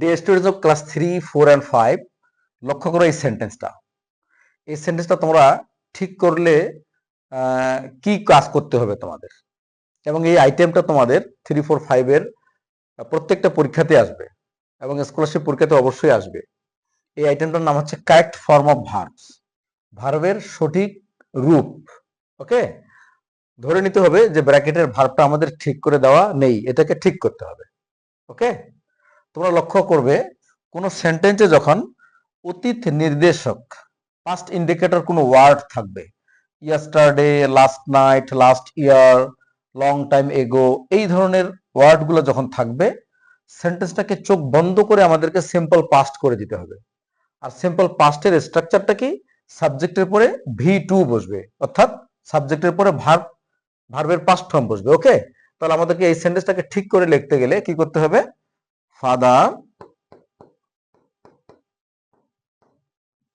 Dear students of class three four and five লক্ষ্য করো এই সেন্টেন্সটা এই সেন্টেন্সটা তোমরা ঠিক করলে কি কাজ করতে হবে তোমাদের? এবং এই আইটেমটা তোমাদের থ্রি ফোর ফাইভের প্রত্যেকটা পরীক্ষাতে আসবে এবং স্কলারশিপ পরীক্ষাতে অবশ্যই আসবে। এই আইটেমটার নাম হচ্ছে কারেক্ট ফর্ম অফ ভার্বস। ভার্বের সঠিক রূপ, ওকে? ধরে নিতে হবে যে ব্র্যাকেটের ভার্বটা আমাদের ঠিক করে দেওয়া নেই, এটাকে ঠিক করতে হবে, ওকে? তোমরা লক্ষ্য করবে, কোন সেন্টেন্সে যখন অতীত নির্দেশক পাস্ট ইন্ডিকেটর কোনো ওয়ার্ড থাকবে yesterday last night last year long time ago এই ধরনের ওয়ার্ডগুলো যখন থাকবে সেন্টেন্সটাকে চোখ বন্ধ করে আমাদেরকে সিম্পল পাস্ট করে দিতে হবে। আর সিম্পল পাস্টের স্ট্রাকচারটা কি? সাবজেক্টের পরে ভি টু বসবে, অর্থাৎ সাবজেক্টের পরে ভার্ব ভার্বের পাস্ট ফর্ম বসবে ওকে তাহলে আমাদেরকে এই সেন্টেন্সটাকে ঠিক করে লিখতে গেলে কি করতে হবে? ফাদার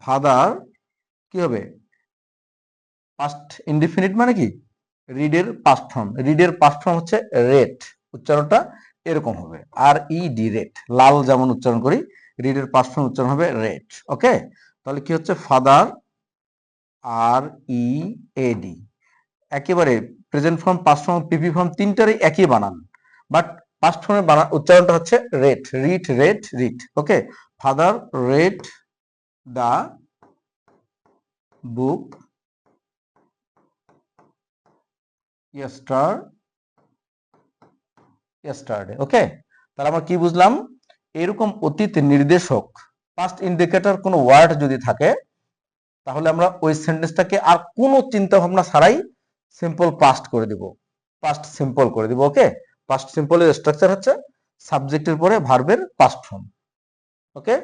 ফাদার কি হবে? পাস্ট ইনডিফিনিট মানে কি? রিডের পাস্ট ফর্ম রিডের পাস্ট ফর্ম হচ্ছে রেট উচ্চারণটা এরকম হবে। আর ই ডি রেট লাল যেমন উচ্চারণ করি রিডের পাস্ট ফর্ম উচ্চারণ হবে রেট ওকে তাহলে কি হচ্ছে? Father R E A D একেবারে present form past form PP form তিনটারই একই বানান। বাট পাস্ট ফর্মের বানান, উচ্চারণটা হচ্ছে red read red read okay father red the book yester yesterday okay তাহলে আমরা কি বুঝলাম? এরকম অতীত নির্দেশক পাস্ট ইন্ডিকেটর কোনো ওয়ার্ড যদি থাকে, তাহলে আমরা ওই সেন্টেন্সটাকে আর কোনো চিন্তা ভাবনা ছাড়াই সিম্পল পাস্ট করে দিব। পাস্ট সিম্পল করে দিব ওকে পাস্ট সিম্পলের স্ট্রাকচার হচ্ছে সাবজেক্টের পরে ভার্বের পাস্ট ফর্ম ওকে